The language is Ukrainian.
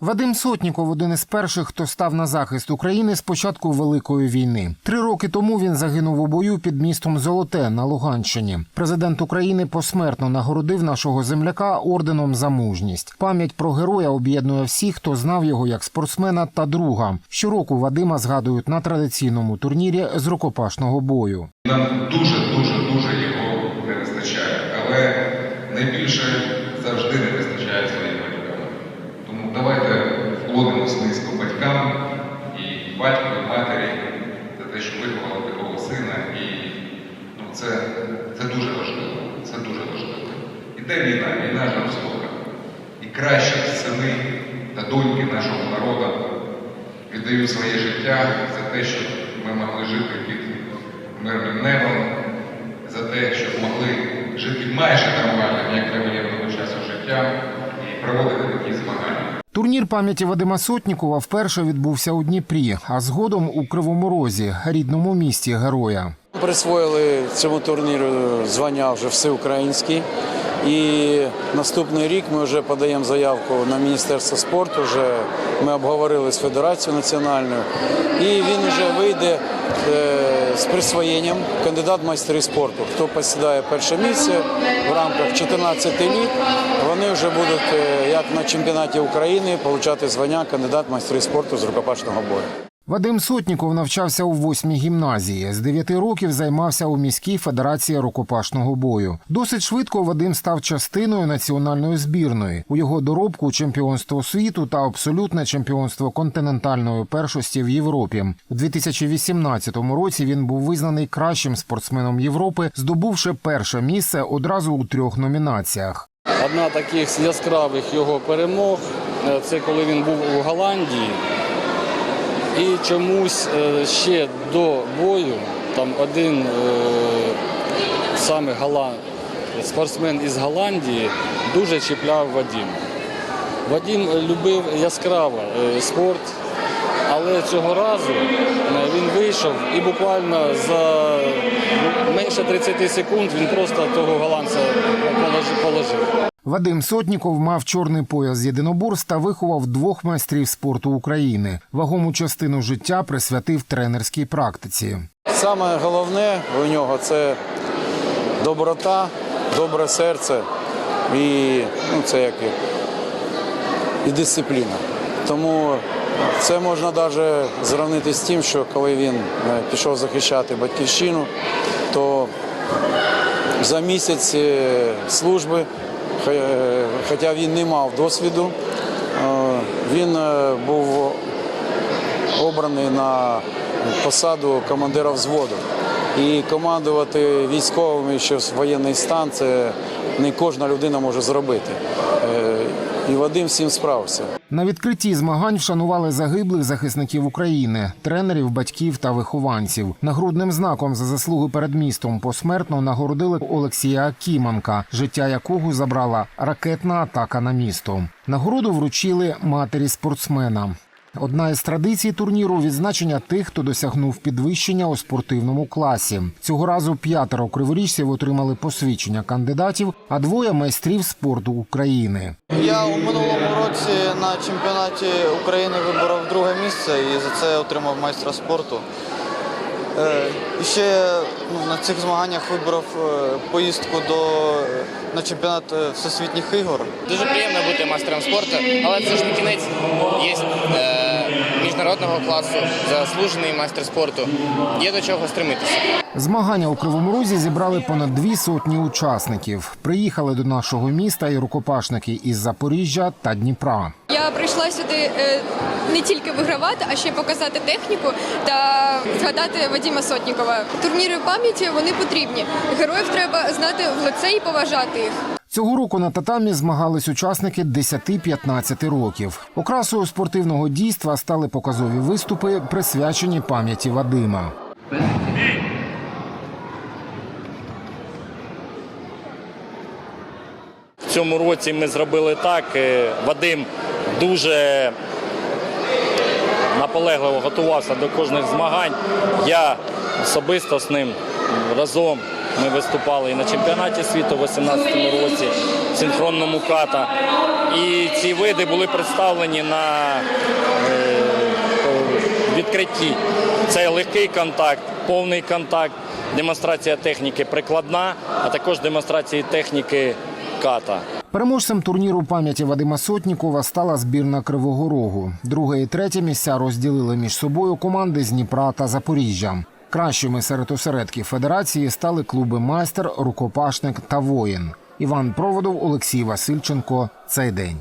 Вадим Сотніков один із перших, хто став на захист України з початку Великої війни. Три роки тому він загинув у бою під містом Золоте на Луганщині. Президент України посмертно нагородив нашого земляка орденом за мужність. Пам'ять про героя об'єднує всіх, хто знав його як спортсмена та друга. Щороку Вадима згадують на традиційному турнірі з рукопашного бою. Нам дуже, дуже, дуже його не вистачає, але найбільше завжди не вистачає своїм батькам. Тому давайте вклонимось низько батькам і батьку, і матері за те, що виховали такого сина. І ну, це, це дуже важливо. Це дуже важливо. Іде війна, війна жорстока. І кращі сини та доньки нашого народу віддають своє життя за те, щоб ми могли жити під мирним небом, за те, щоб могли жити майже нормальним, як для воєнного часу життя, і проводити такі змагання. Турнір пам'яті Вадима Сотнікова вперше відбувся у Дніпрі, а згодом у Кривому Розі, рідному місті героя. Присвоїли цьому турніру звання вже всеукраїнський. І наступний рік ми вже подаємо заявку на Міністерство спорту. Вже ми обговорили з Федерацією національною. І він вже вийде е, з присвоєнням кандидат майстри спорту. Хто посідає перше місце в рамках 14 літ, вони вже будуть, е, як на чемпіонаті України, отримати звання кандидат майстри спорту з рукопашного бою. Вадим Сотніков навчався у восьмій гімназії. З дев'яти років займався у міській федерації рукопашного бою. Досить швидко Вадим став частиною національної збірної. У його доробку чемпіонство світу та абсолютне чемпіонство континентальної першості в Європі. У 2018 році він був визнаний кращим спортсменом Європи, здобувши перше місце одразу у трьох номінаціях. Одна таких яскравих його перемог е, це коли він був у Голландії. І чомусь е, ще до бою там один е, саме спортсмен із Голландії дуже чіпляв Вадима. Вадим любив яскраво е, спорт, але цього разу е, він вийшов і буквально за менше 30 секунд він просто того голландця положив. Вадим Сотніков мав чорний пояс з єдиноборств та виховав двох майстрів спорту України. Вагому частину життя присвятив тренерській практиці. Саме головне у нього це доброта, добре серце і ну, це як і, дисципліна. Тому це можна навіть зрівнити з тим, що коли він е, пішов захищати батьківщину, то за місяць е, служби, хоча він не мав досвіду, е, він е, був обраний на посаду командира взводу. І командувати військовими ще в воєнний стан це не кожна людина може зробити. І Вадим всім справився. На відкритті змагань вшанували загиблих захисників України, тренерів, батьків та вихованців. Нагрудним знаком за заслуги перед містом посмертно нагородили Олексія Акіманка, життя якого забрала ракетна атака на місто. Нагороду вручили матері спортсмена. Одна із традицій турніру відзначення тих, хто досягнув підвищення у спортивному класі. Цього разу п'ятеро криворіжців отримали посвідчення кандидатів, а двоє майстрів спорту України. Я у минулому році на чемпіонаті України виборов друге місце і за це отримав майстра спорту. Е, І ще ну, на цих змаганнях виборов е, поїздку до, на чемпіонат е, всесвітніх ігор. Дуже приємно бути майстером спорту, але це ж не кінець. Є е, міжнародного класу, заслужений майстер спорту. Є до чого стремитися. Змагання у Кривому Розі зібрали понад дві сотні учасників. Приїхали до нашого міста і рукопашники із Запоріжжя та Дніпра. Я прийшла сюди е, не тільки вигравати, а ще й показати техніку та згадати Вадима Сотнікова. Турніри пам'яті вони потрібні. Героїв треба знати в лице і поважати їх. Цього року на татамі змагались учасники 10-15 років. Окрасою спортивного дійства стали показові виступи, присвячені пам'яті Вадима. В цьому році ми зробили так. е, Вадим дуже наполегливо готувався до кожних змагань. Я особисто з ним разом Ми виступали і на чемпіонаті світу в 2018 році в синхронному ката. І ці види були представлені на е, відкритті. Це легкий контакт, повний контакт, демонстрація техніки прикладна, а також демонстрації техніки ката. Переможцем турніру пам'яті Вадима Сотнікова стала збірна Кривого Рогу. Друге і третє місця розділили між собою команди з Дніпра та Запоріжжя. Кращими серед осередків федерації стали клуби Майстер, Рукопашник та Воїн. Іван Проводов, Олексій Васильченко. Цей день.